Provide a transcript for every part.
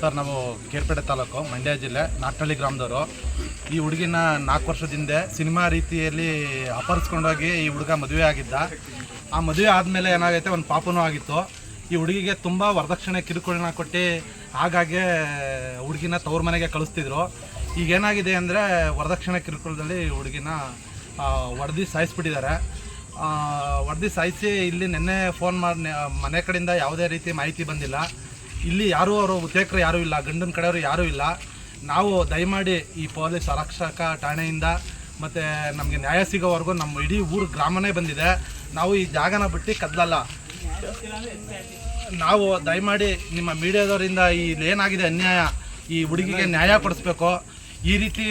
Sir, ನಾವು ಕೇರ್ಪೇಟೆ ತಾಲೂಕು, ಮಂಡ್ಯ ಜಿಲ್ಲೆ ನಾಟ್ನಳ್ಳಿ ಗ್ರಾಮದವರು. ಈ ಹುಡುಗಿನ ನಾಲ್ಕು ವರ್ಷದಿಂದ ಸಿನಿಮಾ ರೀತಿಯಲ್ಲಿ ಅಪಹರಿಸ್ಕೊಂಡೋಗಿ ಈ ಹುಡುಗ ಮದುವೆ ಆಗಿದ್ದ. ಆ ಮದುವೆ ಆದಮೇಲೆ ಏನಾಗೈತೆ? ಒಂದು ಪಾಪನೂ ಆಗಿತ್ತು. ಈ ಹುಡುಗಿಗೆ ತುಂಬ ವರದಕ್ಷಿಣೆ ಕಿರುಕುಳನ ಕೊಟ್ಟು ಹಾಗಾಗಿ ಹುಡುಗಿನ ತವ್ರ ಮನೆಗೆ ಕಳಿಸ್ತಿದ್ರು. ಈಗ ಏನಾಗಿದೆ ಅಂದರೆ ವರದಕ್ಷಿಣೆ ಕಿರುಕುಳದಲ್ಲಿ ಹುಡುಗಿನ ಒಡೆದು ಸಾಯಿಸ್ಬಿಟ್ಟಿದ್ದಾರೆ. ಒಡೆದು ಸಾಯಿಸಿ ಇಲ್ಲಿ ನಿನ್ನೆ ಫೋನ್ ಮಾಡಿ ಮನೆ ಕಡೆಯಿಂದ ಯಾವುದೇ ರೀತಿ ಮಾಹಿತಿ ಬಂದಿಲ್ಲ. ಇಲ್ಲಿ ಯಾರೂ ಅವರು ಉತ್ತೇಕರು ಯಾರೂ ಇಲ್ಲ, ಗಂಡನ ಕಡೆಯವರು ಯಾರೂ ಇಲ್ಲ. ನಾವು ದಯಮಾಡಿ ಈ ಪೊಲೀಸ್ ಆರಕ್ಷಕ ಠಾಣೆಯಿಂದ ಮತ್ತು ನಮಗೆ ನ್ಯಾಯ ಸಿಗೋವರೆಗೂ ನಮ್ಮ ಇಡೀ ಊರು ಗ್ರಾಮನೇ ಬಂದಿದೆ. ನಾವು ಈ ಜಾಗನ ಬಿಟ್ಟು ಕದಲಲ್ಲ. ನಾವು ದಯಮಾಡಿ ನಿಮ್ಮ ಮೀಡಿಯಾದವರಿಂದ ಈ ಏನಾಗಿದೆ ಅನ್ಯಾಯ ಈ ಹುಡುಗಿಗೆ ನ್ಯಾಯ ಕೊಡಿಸ್ಬೇಕು. ಈ ರೀತಿ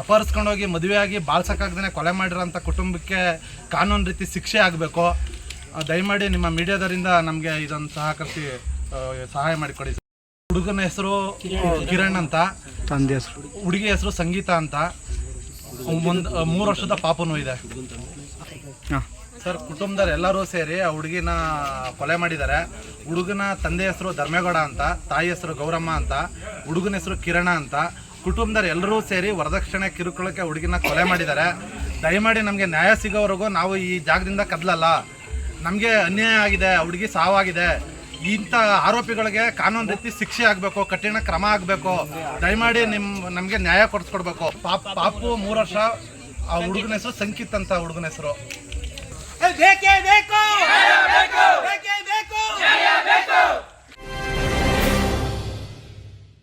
ಅಪಹರಿಸ್ಕೊಂಡೋಗಿ ಮದುವೆಯಾಗಿ ಬಾಳ್ಸಕ್ಕಾಗ್ದೇ ಕೊಲೆ ಮಾಡಿರೋಂಥ ಕುಟುಂಬಕ್ಕೆ ಕಾನೂನು ರೀತಿ ಶಿಕ್ಷೆ ಆಗಬೇಕು. ದಯಮಾಡಿ ನಿಮ್ಮ ಮೀಡಿಯಾದವರಿಂದ ನಮಗೆ ಇದೊಂದು ಸಹಕರಿಸಿ ಸಹಾಯ ಮಾಡಿಕೊಡಿ. ಹುಡುಗನ ಹೆಸರು ಕಿರಣ್ ಅಂತ. ತಂದೆ ಹೆಸರು. ಹುಡುಗಿ ಹೆಸರು ಸಂಗೀತ ಅಂತ. ಒಂದು ಮೂರು ವರ್ಷದ ಪಾಪನೂ ಇದೆ. ಹಾಂ. ಸರ್, ಕುಟುಂಬದವ್ರು ಎಲ್ಲರೂ ಸೇರಿ ಆ ಹುಡುಗಿನ ಕೊಲೆ ಮಾಡಿದ್ದಾರೆ. ಹುಡುಗನ ತಂದೆ ಹೆಸರು ಧರ್ಮೇಗೌಡ ಅಂತ, ತಾಯಿ ಹೆಸರು ಗೌರಮ್ಮ ಅಂತ, ಹುಡುಗನ ಹೆಸರು ಕಿರಣ ಅಂತ, ಕುಟುಂಬದವ್ರು ಎಲ್ಲರೂ ಸೇರಿ ವರದಕ್ಷಿಣೆ ಕಿರುಕುಳಕ್ಕೆ ಹುಡುಗಿನ ಕೊಲೆ ಮಾಡಿದ್ದಾರೆ. ದಯಮಾಡಿ ನಮಗೆ ನ್ಯಾಯ ಸಿಗೋವರೆಗೂ ನಾವು ಈ ಜಾಗದಿಂದ ಕದಲಲ್ಲ. ನಮಗೆ ಅನ್ಯಾಯ ಆಗಿದೆ ಹುಡುಗಿ ಸಾವಾಗಿದೆ. ಇಂಥ ಆರೋಪಿಗಳಿಗೆ ಕಾನೂನು ರೀತಿ ಶಿಕ್ಷೆ ಆಗಬೇಕು, ಕಠಿಣ ಕ್ರಮ ಆಗಬೇಕು. ದಯಮಾಡಿ ನಿಮ್ಮ ನಮಗೆ ನ್ಯಾಯ ಕೊಡಿಸ್ಕೊಡ್ಬೇಕು. ಪಾಪ, ಪಾಪು ಮೂರು ವರ್ಷ ಆ ಹುಡುಗನ ಹೆಸರು ಸಂಕಿತ್ ಅಂತ ಹುಡುಗನ ಹೆಸರು. ಬೇಕೇ ಬೇಕು. ಬೇಕು